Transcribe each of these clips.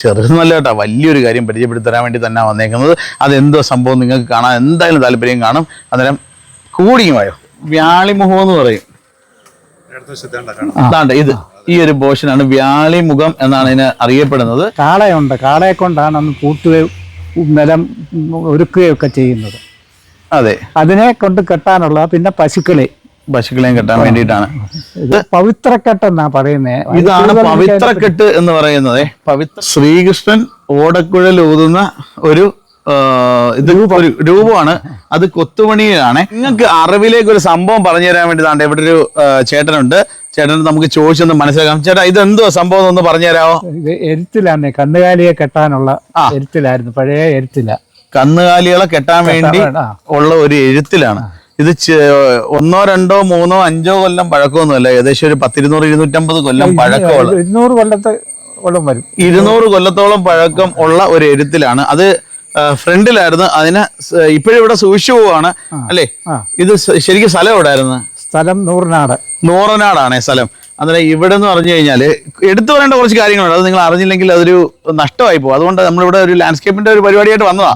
ചെറുതല്ല കേട്ടോ വലിയൊരു കാര്യം പരിചയപ്പെടുത്തി തരാൻ വേണ്ടി തന്നെ വന്നേക്കുന്നത്. അതെന്തോ സംഭവം നിങ്ങൾക്ക് കാണാൻ എന്തായാലും താല്പര്യം കാണും. അന്നേരം കൂടിയുമായോ വ്യാളിമുഖം എന്ന് പറയും. അതാണ്ട് ഇത് ഈ ഒരു പോർഷനാണ് വ്യാളിമുഖം എന്നാണ് ഇതിന് അറിയപ്പെടുന്നത്. കാളയുണ്ട്. കാളയെ കൊണ്ടാണ് അന്ന് കൂട്ടുകയും നിലം ഒരുക്കുകയൊക്കെ ചെയ്യുന്നത്. അതെ. അതിനെ കൊണ്ട് കെട്ടാനുള്ള പിന്നെ പശുക്കളെ പശുക്കളെയും കെട്ടാൻ വേണ്ടിയിട്ടാണ്. പവിത്രക്കെട്ട് എന്നാ പറയുന്നത് ഇതാണ് പവിത്രക്കെട്ട് എന്ന് പറയുന്നത്. പവിത്ര ശ്രീകൃഷ്ണൻ ഓടക്കുഴൽ ഊതുന്ന ഒരു ഇത് ഒരു രൂപമാണ്. അത് കൊത്തുപണിയിലാണ് നിങ്ങൾക്ക് അറിവിലേക്ക് ഒരു സംഭവം പറഞ്ഞു തരാൻ വേണ്ടി ഇവിടെ ഒരു ചേട്ടനുണ്ട്. ചേട്ടൻ നമുക്ക് ചോദിച്ചൊന്ന് മനസ്സിലാക്കാം. ചേട്ടാ ഇത് എന്തോ സംഭവം ഒന്ന് പറഞ്ഞു തരാമോ ഇത് എരുത്തിലാണ് കന്നുകാലിയെ കെട്ടാനുള്ള. എരുത്തിലായിരുന്നു. പഴയ എരുത്തില. കന്നുകാലികളെ കെട്ടാൻ വേണ്ടി. ഉള്ള ഒരു എഴുത്തിലാണ്. ഇത് ഒന്നോ രണ്ടോ മൂന്നോ അഞ്ചോ കൊല്ലം പഴക്കമൊന്നുമല്ല. ഏകദേശം ഒരു പത്തിരുന്നൂറ് ഇരുന്നൂറ്റമ്പത് കൊല്ലം പഴക്കമുള്ള ഇരുന്നൂറ് കൊല്ലത്തെ കൊല്ലം വരും. ഇരുന്നൂറ് കൊല്ലത്തോളം പഴക്കം ഉള്ള ഒരു എഴുത്തിലാണ്. അത് ഫ്രണ്ടിലായിരുന്നു. അതിന് ഇപ്പോഴും ഇവിടെ സൂക്ഷിച്ചു പോവാണ്. അല്ലേ? ഇത് ശരിക്കും സ്ഥലം എവിടെയായിരുന്നു സ്ഥലം നൂറിനാട്. നൂറനാടാണ് സ്ഥലം. അന്നേരം ഇവിടെ എന്ന് പറഞ്ഞു കഴിഞ്ഞാൽ എടുത്തു പറയേണ്ട കുറച്ച് കാര്യങ്ങളുണ്ട്. അത് നിങ്ങൾ അറിഞ്ഞില്ലെങ്കിൽ അതൊരു നഷ്ടമായി പോകും അതുകൊണ്ട് നമ്മളിവിടെ ഒരു ലാൻഡ്സ്കേപ്പിന്റെ ഒരു പരിപാടിയായിട്ട് വന്നതാ.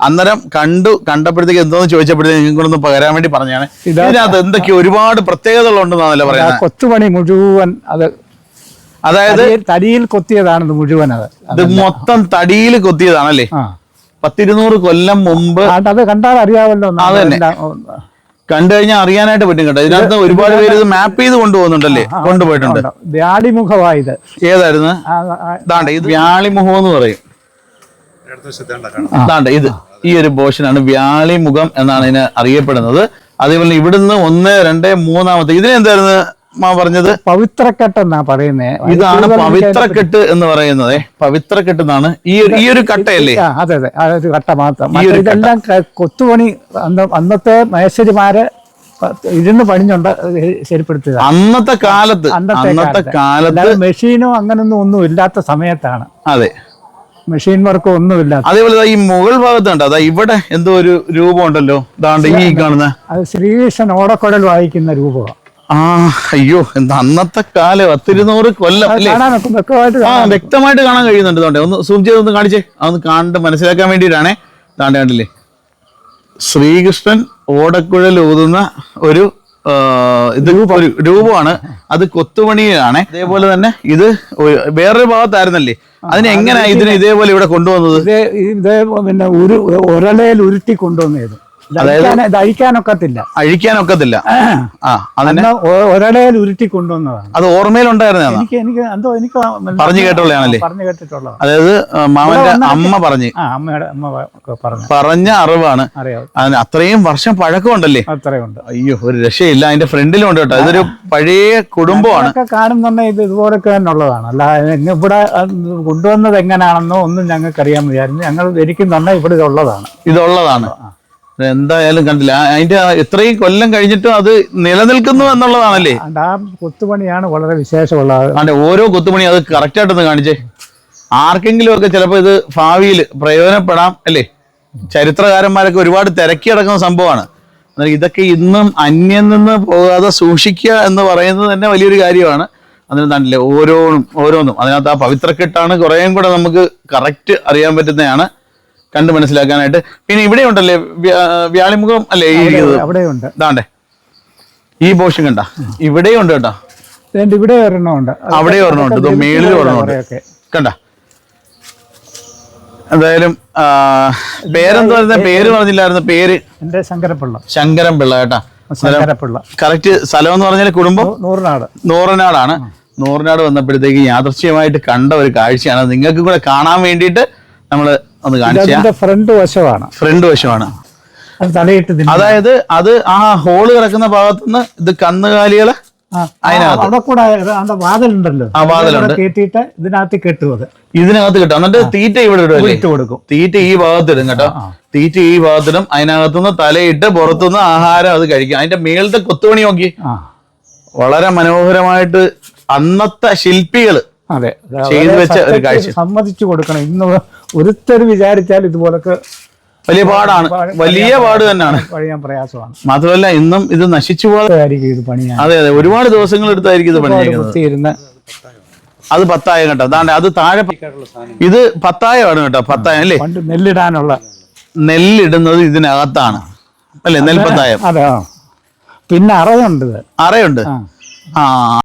അന്നേരം കണ്ടു കണ്ടപ്പോഴത്തേക്ക് എന്തോന്ന് ചോദിച്ചപ്പോഴത്തേക്ക് നിങ്ങൾക്കൊന്ന് പകരാൻ വേണ്ടി പറഞ്ഞാണ് ഇതിനകത്ത് എന്തൊക്കെ ഒരുപാട് പ്രത്യേകതകളുണ്ടെന്നാണല്ലോ ഉണ്ടെന്നാണല്ലോ പറയുന്നത്? കൊത്തുപണി മുഴുവൻ അത് അതായത് തടിയിൽ- കൊത്തിയതാണ് മുഴുവൻ അത്. ഇത് മൊത്തം തടിയിൽ കൊത്തിയതാണല്ലേ? പത്തിരുന്നൂറ് കൊല്ലം മുമ്പ് അത് കണ്ടാൽ അറിയാമല്ലോ അതന്നെ. കണ്ടു കഴിഞ്ഞാൽ അറിയാനായിട്ട് പറ്റും കേട്ടോ. ഇതിനകത്ത് ഒരുപാട് പേര് ഇത് മാപ്പ് ചെയ്ത് കൊണ്ടുപോകുന്നുണ്ടല്ലേ? കൊണ്ടുപോയിട്ടുണ്ട്. വ്യാളിമുഖമായത്. ഏതായിരുന്നു? ഇത് വ്യാളിമുഖം എന്ന് പറയും. ഇത്. ഈ ഒരു പോർഷനാണ് വ്യാളിമുഖം എന്നാണ് ഇതിന് അറിയപ്പെടുന്നത്. അതേപോലെ ഇവിടുന്ന് ഒന്ന് രണ്ട് മൂന്നാമത്തെ ഇതിനെന്തായിരുന്നു മാ പറഞ്ഞത്? പവിത്രക്കെട്ടെന്നാ പറയുന്നേ. ഇതാണ് പവിത്രക്കെട്ട് എന്ന് പറയുന്നത്. പവിത്രക്കെട്ട് എന്നാണ്. ഈ ഒരു ഈ ഒരു കട്ടയല്ലേ? അതെ അതെ. അതൊരു കട്ട മാത്രം. ഇതെല്ലാം കൊത്തുപണി അന്ന് അന്നത്തെ മേശരിമാര് ഇരുന്ന് പണിഞ്ഞുണ്ട് ശരിപ്പെടുത്തുക. അന്നത്തെ കാലത്ത് അന്നത്തെ കാലത്ത്. മെഷീനോ അങ്ങനൊന്നും ഒന്നും ഇല്ലാത്ത സമയത്താണ്. അതെ. മെഷീൻ വർക്ക് ഒന്നുമില്ല. അതേപോലെ ഈ മുകൾ ഭാഗത്തുണ്ട്. അതാ ഇവിടെ എന്തോ ഒരു രൂപം ഉണ്ടല്ലോ ഈ കാണുന്ന. അത് ശ്രീകൃഷ്ണൻ ഓടക്കുഴൽ വായിക്കുന്ന രൂപമാണ് ആ അയ്യോ എന്താ അന്നത്തെ കാലം. പത്തിരുന്നൂറ് കൊല്ലം ആ വ്യക്തമായിട്ട് കാണാൻ കഴിയുന്നുണ്ട് തോണ്ടേ ഒന്ന് സൂം ചെയ്ത് ഒന്ന് കാണിച്ചേ. അതൊന്ന് കണ്ട് മനസ്സിലാക്കാൻ വേണ്ടിയിട്ടാണേ. താണ്ടേ കണ്ടില്ലേ? ശ്രീകൃഷ്ണൻ ഓടക്കുഴൽ ഊതുന്ന ഒരു ഇത് ഒരു രൂപമാണ്. അത് കൊത്തുപണിയാണ്. അതേപോലെ തന്നെ ഇത് വേറൊരു ഭാഗത്തായിരുന്നല്ലേ? അതിന് എങ്ങനെയാ ഇതിനെ ഇതേപോലെ ഇവിടെ കൊണ്ടുവന്നത്? ഇതേ പിന്നെ ഒരു ഒരളയിൽ ഉരുട്ടി കൊണ്ടുവന്നത്. അഴിക്കാനൊക്കത്തില്ല. ആ. അതിന് അന്ന് ഒ- ഒരളയിൽ ഉരുട്ടി കൊണ്ടുവന്നതാണ്. അത് ഓർമ്മയിലുണ്ടായിരുന്നു എനിക്ക് എനിക്ക് എന്തോ എനിക്ക് പറഞ്ഞു കേട്ടുള്ളതാണല്ലേ പറഞ്ഞു കേട്ടിട്ടുള്ളത് അതായത് ആ, മാമന്റെ അമ്മ പറഞ്ഞ്. ആ അമ്മയുടെ അമ്മ പറഞ്ഞു. പറഞ്ഞ അറിവാണ്. അതിന് അത്രയും വർഷം പഴക്കമുണ്ടല്ലേ? അത്രയുണ്ട്. അയ്യോ ഒരു രക്ഷയില്ല. അതിന്റെ ഫ്രണ്ടിലും ഉണ്ട് കേട്ടോ. ഇതൊരു പഴയ കുടുംബമാണ്. കാണുന്ന ഇത് ഇതുപോലൊക്കെ തന്നെ ഉള്ളതാണ് അല്ല ഇവിടെ കൊണ്ടുവന്നത് എങ്ങനെയാണെന്നോ ഒന്നും ഞങ്ങൾക്ക് അറിയാൻ വിചാരിച്ചു ഞങ്ങൾ ഇരിക്കുന്നുണ്ടെ ഇവിടെ ഇതുള്ളതാണ്. ഇതുള്ളതാണ്. എന്തായാലും കണ്ടില്ല. അതിന്റെ ഇത്രയും കൊല്ലം കഴിഞ്ഞിട്ടും അത് നിലനിൽക്കുന്നു എന്നുള്ളതാണല്ലേ? ആ കൊത്തുപണിയാണ് വളരെ വിശേഷമുള്ളത് ഓരോ കൊത്തുപണി അത് കറക്റ്റ് ആയിട്ടൊന്ന് കാണിച്ചേ. ആർക്കെങ്കിലും ഒക്കെ ചിലപ്പോൾ ഇത് ഭാവിയിൽ പ്രയോജനപ്പെടാം അല്ലേ? ചരിത്രകാരന്മാരൊക്കെ ഒരുപാട് തിരക്കി അടക്കുന്ന സംഭവമാണ്. എന്നാൽ ഇതൊക്കെ ഇന്നും അന്യം നിന്ന് പോകാതെ സൂക്ഷിക്കുക എന്ന് പറയുന്നത് തന്നെ വലിയൊരു കാര്യമാണ്. അതിന് തന്നില്ലേ ഓരോന്നും ഓരോന്നും. അതിനകത്ത് ആ പവിത്രക്കെട്ടാണ് കുറേയും കൂടെ നമുക്ക് കറക്റ്റ് അറിയാൻ പറ്റുന്നതാണ്. കണ്ട് മനസ്സിലാക്കാനായിട്ട്. പിന്നെ ഇവിടെ ഉണ്ടല്ലേ വ്യാ- വ്യാളിമുഖം അല്ലേ അവിടെയുണ്ട് ഇതാണ്ടേ. ഈ പോഷൻ കണ്ട? ഇവിടെ ഉണ്ട് കേട്ടോ. ഇവിടെ അവിടെ ഇതോ മേളിൽ കുറേയൊക്കെ. കണ്ട? എന്തായാലും പേരെന്താ പറയുന്ന പേര് പറഞ്ഞില്ലായിരുന്നു. പേര് എന്റെ ശങ്കരപ്പിള്ള. ശങ്കരൻ പിള്ള കേട്ടാ ശങ്കരപിള്ള കറക്റ്റ് സ്ഥലം എന്ന് പറഞ്ഞാൽ കുടുംബം നൂറിനാട്. നൂറനാടാണ്. നൂറനാട് വന്നപ്പോഴത്തേക്ക് യാദർച്ഛ്യമായിട്ട് കണ്ട ഒരു കാഴ്ചയാണ്. നിങ്ങൾക്ക് കൂടെ കാണാൻ വേണ്ടിയിട്ട് നമ്മൾ ഒന്ന് കാണിച്ച ഇതിന്റെ ഫ്രണ്ട് വശമാണ്. ഫ്രണ്ട് വശമാണ്. അതായത് അത് ആ ഹോൾ കിടക്കുന്ന ഭാഗത്തുനിന്ന് ഇത് കന്നുകാലികളെ അവിടെ കൂടെ അവിടെ വാതിലുണ്ടല്ലോ. ആ, വാതിലുണ്ട്. കയറ്റിയിട്ട് ഇതിനകത്ത് കിട്ടും എന്നിട്ട് തീറ്റ ഇവിടെ ഇടും ഇട്ട് കൊടുക്കും. തീറ്റ ഈ ഭാഗത്തിടും കേട്ടോ. തീറ്റ ഈ ഭാഗത്തിടും. അതിനകത്തുനിന്ന് തലയിട്ട് പുറത്തുനിന്ന് ആഹാരം അത് കഴിക്കും. അതിന്റെ മേളത്തെ കൊത്തുപണി നോക്കി. വളരെ മനോഹരമായിട്ട് അന്നത്തെ ശില്പികൾ അതെ. ചെയ്തു വെച്ച ഒരു സത്യത്തിൽ കാഴ്ച. സമ്മതിച്ചു കൊടുക്കണം ഇന്ന് ഒരുത്തർ വിചാരിച്ചാൽ ഇതുപോലൊക്കെ വലിയ പാടാണ്. വലിയ പാട് തന്നെയാണ്. പണിയാൻ പ്രയാസമാണ്. മാത്രമല്ല ഇന്നും ഇത് നശിച്ചു പോകാതായിരിക്കും ഇത് പണി അതെ അതെ. ഒരുപാട് ദിവസങ്ങൾ എടുത്തായിരിക്കും ഇത് കുത്തിയിരുന്ന് അത് പത്തായം കേട്ടോ. അതാണ്ട് അത് താഴെ ഇത് പത്തായമാണ് കേട്ടോ പത്തായം അല്ലേ? പണ്ട് നെല്ലിടാനുള്ള നെല്ലിടുന്നത് ഇതിനകത്താണ്. അല്ലേ? നെൽപ്പത്തായം. അതെ പിന്നെ അറയുണ്ട് അറയുണ്ട്. ആ.